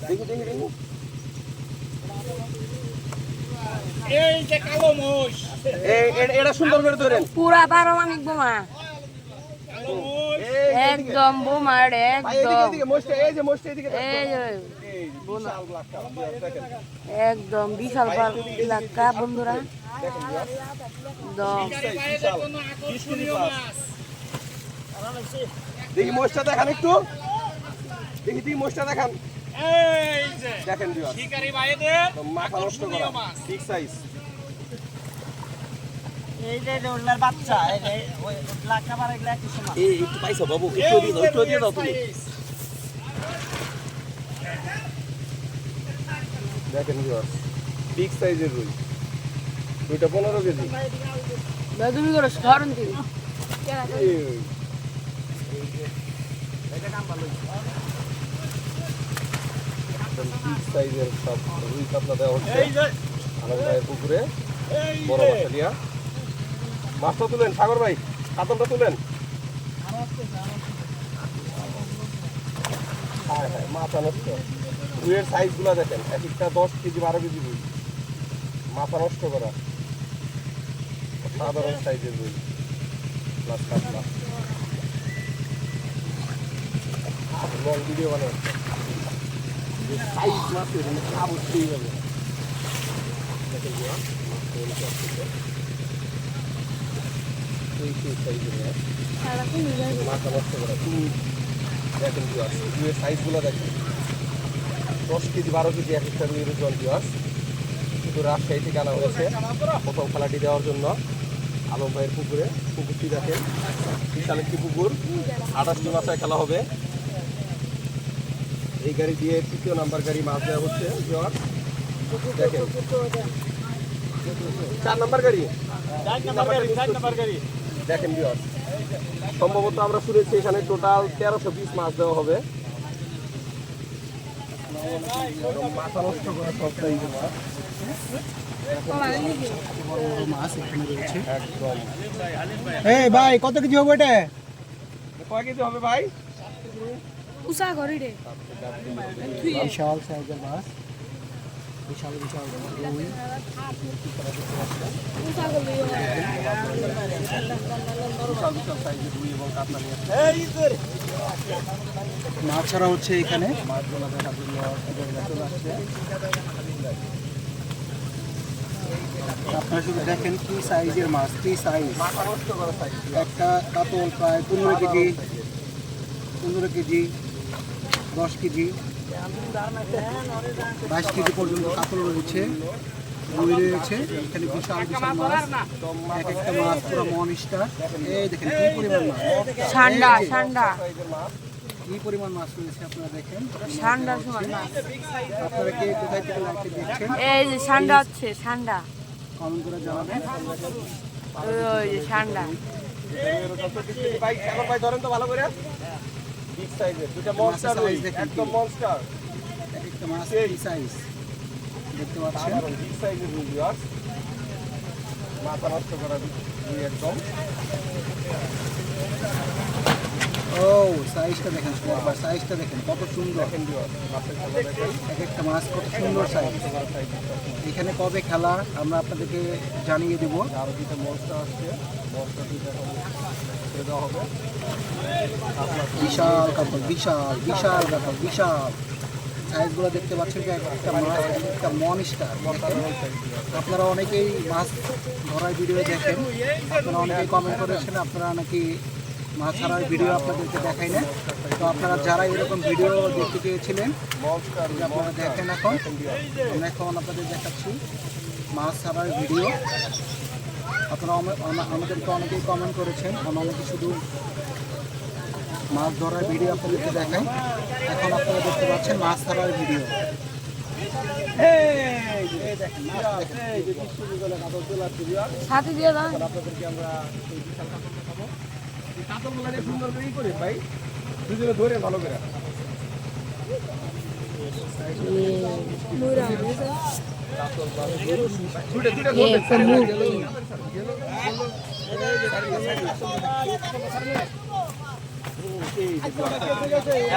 দেখি দেখি দেখি এই যে কালো মোষ। এটা সুন্দর করে ধরেন। পুরা পারমাণবিক বোমা। একদম বোমা এটা ভাই, এদিকে, একদম। একদম বিশাল এলাকা বন্ধুরা। দেখি মোষটা দেখান একটু। দেখি দেখি মোষটা দেখান। এই যে দেখেন বিয়ার। শিকারি ভাইদের মাথা নষ্ট করা আকর্ষণীয় সাইজ এই যে বাচ্চা এই যে ওই লাখা বার এগুলা একটু সমান। এই একটু পাইছো বাবু একটু দিয়ে দাও একটু দিয়ে দাও তুমি। দেখেন বিয়ার বিগ সাইজের রুই। দুইটা পনেরো কেজি। তুমি করে ধরুন তুমি এই একদম size এর সব রুই কাতলা দেওয়া হচ্ছে। আনন্দ পুকুরে, বড় মাছ দিয়া মাছটা তুলেন, সাগর ভাই, কাতলটা তুলেন। হ্যাঁ হ্যাঁ মাথা নষ্ট রুইয়ের সাইজগুলো দেখেন, এক একটা দশ কেজি, বারো কেজি রুই। মাথা নষ্ট করা। সাধারণ সাইজের রুই। প্লাস কাতলা। লং ভিডিও বানানো হচ্ছে যে সাইজ মাছের খাব সেই হবে দেখেন যে মাছটা উল্টে আসতেছে এই সেই সাইজের মাছ মাথা নষ্ট করা তুমি দেখেন ভিউয়ার্স রুইয়ের সাইজগুলো দশ কেজি বারো কেজি এক একটা রুইয়ের ওজন ভিউয়ার্স শুধু রাজশাহী থেকে আনা হয়েছে প্রথম খেলাটি দেওয়ার জন্য আলম ভাইয়ের পুকুরে পুকুরটি দেখেন। বিশাল একটি পুকুর আঠাশটি মাসায় খেলা হবে এই গাড়ি দিয়ে তৃতীয় নাম্বার গাড়ি মাছ দেওয়া হচ্ছে ভিউয়ার্স দেখেন। চার নাম্বার গাড়ি। দেখেন ভিউয়ার্স সম্ভবত আমরা শুনেছি এখানে টোটাল তেরোশো পিস মাছ দেওয়া হবে। মাথা নষ্ট করা ভাই কত কেজি হবে এটা? কয় কেজি হবে ভাই? উষা রে। বিশাল সাইজের মাছ বিশাল বিশাল। রুই বিশাল বিশাল সাইজের রুই এবং কাতলা মাছ ছাড়া হচ্ছে এখানে। মাছগুলো দেখার জন্য চলে আসছে আপনারা শুধু দেখেন কি সাইজের মাছ কি সাইজ। একটা কাতল প্রায় পনেরো কেজি পনেরো কেজি। দশ কেজি বাইশ কেজি পর্যন্ত কাতল রয়েছে রুই রয়েছে এখানে বিশাল বিশাল মাছ এক একটা মাছ পুরো মনিষ্টা এই দেখেন কি পরিমাণ মাছ ঠান্ডা ঠান্ডা কি পরিমাণ মাছ রয়েছে আপনারা দেখেন ঠান্ডার সময় মাছ। আপনারা কে কোথায় থেকে লাইভটি দেখছেন এই যে ঠান্ডা হচ্ছে ঠান্ডা কমেন্ট করে জানাবেন ওই ওই যে ঠান্ডা ভাই এখন ভাই ধরেন তো ভালো করে বিগ সাইজের দুটো মনস্টার রুই একদম? মনস্টার এক একটা মাছ এই সাইজ দেখতে পাচ্ছেন? বিগ সাইজের রুই ভিউয়ার্স মাথা নষ্ট করা রুই একদম। ও সাইজটা দেখেন একবার সাইজটা দেখেন কত সুন্দর। এক একটা মাছ কত সুন্দর সাইজ এখানে কবে খেলা আমরা আপনাদেরকে জানিয়ে দেবো। আরও দুটো মনস্টার আসছে। মনস্টার দুটো বিশাল কাপড়, বিশাল বিশাল কাপড় বিশাল। সাইজগুলো দেখতে পাচ্ছেন যে একটা মাছ এক একটা মনস্টার আপনারা অনেকেই মাছ ধরার ভিডিও দেখেন। আপনারা অনেকেই কমেন্ট করেছেন, আপনারা নাকি মাছ ধরার ভিডিও আপনাদেরকে দেখাই না তো আপনারা যারা এরকম ভিডিও দেখতে চেয়েছিলেন আপনারা দেখেন এখন এখন আপনাদের দেখাচ্ছি মাছ ছাড়ার ভিডিও। আপনারা আমা- আমা- আমাদেরকে অনেকেই কমেন্ট করেছেন। আমরা অনেকে শুধু মাছ ধরার ভিডিও আপনাদেরকে দেখাই। এখন আপনারা দেখতে পাচ্ছেন মাছ ছাড়ার ভিডিও সাথে দিয়ে দাও। আপনাদেরকে আমরা কাতলগুলো সুন্দর করে করে ভাই। দুজনে ধরে ভালো করে।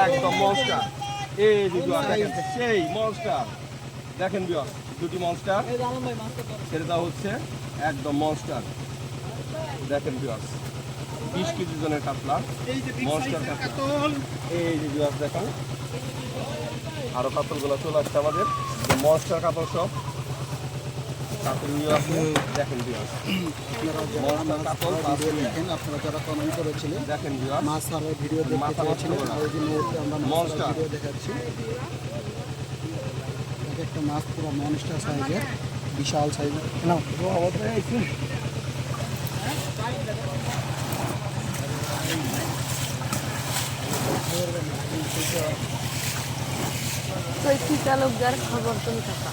একদম মনস্টার এই সেই মনস্টার দেখেন বিয়ার দুটি মনস্টার সেটা হচ্ছে একদম মনস্টার দেখেন বিয়ার বিশ কেজি জনের কাতলা। মনস্টার কাতলা। এই যে বিয়ার দেখেন। আরও কাতলগুলো চলে আসছে আমাদের। মনস্টার কাতল সব নিয়ে দেখেন আপনারা যারা দেখেন কমেন্ট করেছিলেন দেখেন বিয়ার মাছ ভিডিও দেখতে চেয়েছিলেন আমরা. ভিডিও দেখাচ্ছি। এক একটা মাছ পুরো মনস্টার সাইজের বিশাল সাইজের না চৈতি তালুকদার খবর তুমি থাকা।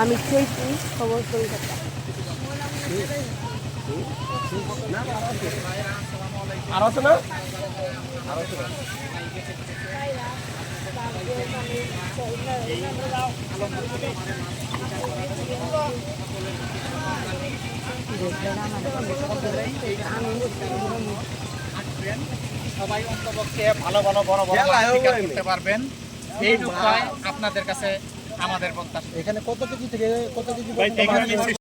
আমি চৈতি খবর তুমি থাকা। আর আছে না? সবাই অন্তপক্ষে ভালো ভালো বড় বড়। করতে পারবেন। এইটুকুই আপনাদের কাছে আমাদের প্রত্যাশা। এখানে কত কেজি থেকে কত কেজি মাছ